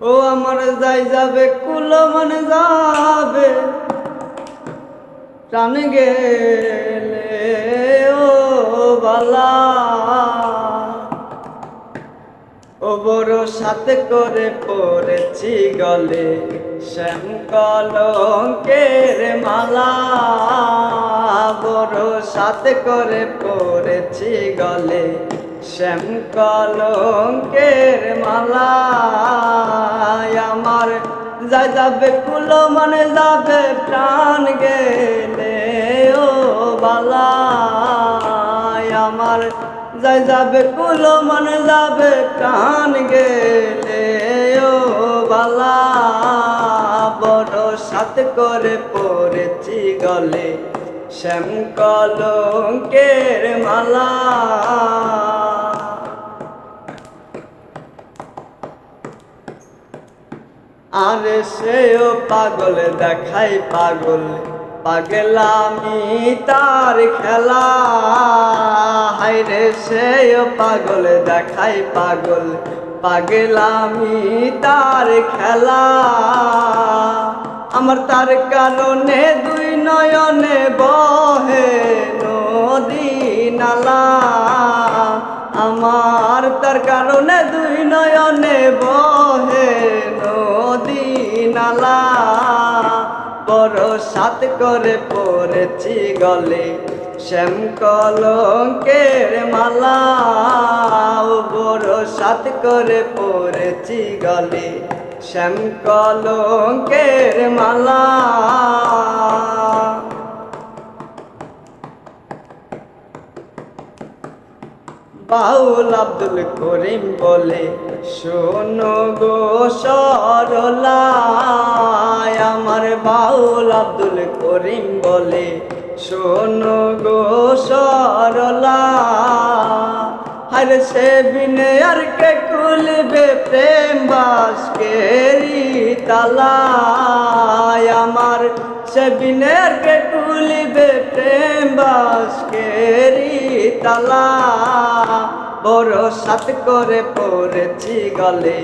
ও আমার যাই যাবে, কুলো মানে যাবে। প্রাণ গেলে ও বালা। ও বড় সাথে করে পড়েছি গলে, শ্যাম কলঙ্কের মালা। বড় সাথে করে পড়েছি গলে, শ্যাম কলঙ্কের মালা। যা যাবে কুলো মানে যাবে প্রাণ গেলে। ও বালা আমার যাই যাবে কুলো মানে যাবে প্রাণ গেলে। ও বালা বড় সাথ করে পড়েছি গলে শ্যাম কলঙ্কের মালা। আরে সেও পাগল দেখাই পাগল। পাগলামি তার খেলা। হাইরে সেও পাগল দেখাই পাগল। পাগলামি তার খেলা। আমার তার কারণে দুই নয়নে বহে আমার তার কারণে দুই নয়নে বহে নদী নালা। বড় সাত করে পড়েছি গলে শ্যাম কলঙ্কের মালা। বড় সাত করে পড়েছি গলে শ্যাম কলঙ্কের মালা। বাউল আব্দুল করিম বলে, শোনো গো সরলা আমার বাউল আব্দুল করিম বলে, শোনো গো সরলা। হর সে বিনে আর কে খুলবে প্রেম বাসকেরি তালা আমার সে বিনে আর কে খুলবে প্রেম বাসকেরি তালা। বড় সাত করে পড়েছি গলে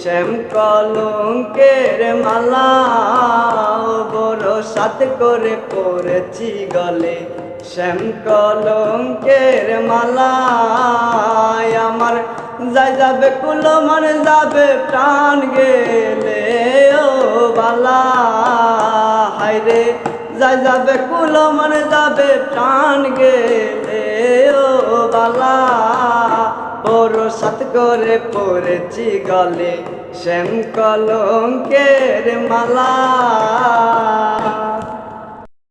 শ্যাম কলঙ্কের মালা। বড় সাত করে পড়েছি গলে শ্যাম কলঙ্কের মালা। আমার যাই যাবে কুলো মানে যাবে প্রাণ গেলে, ও বালা। হাইরে যাই যাবে কুলো মানে যাবে প্রাণ গেলে, ও বালা। বড় সাত করে পড়েছি গলে শ্যাম কলঙ্কের মালা।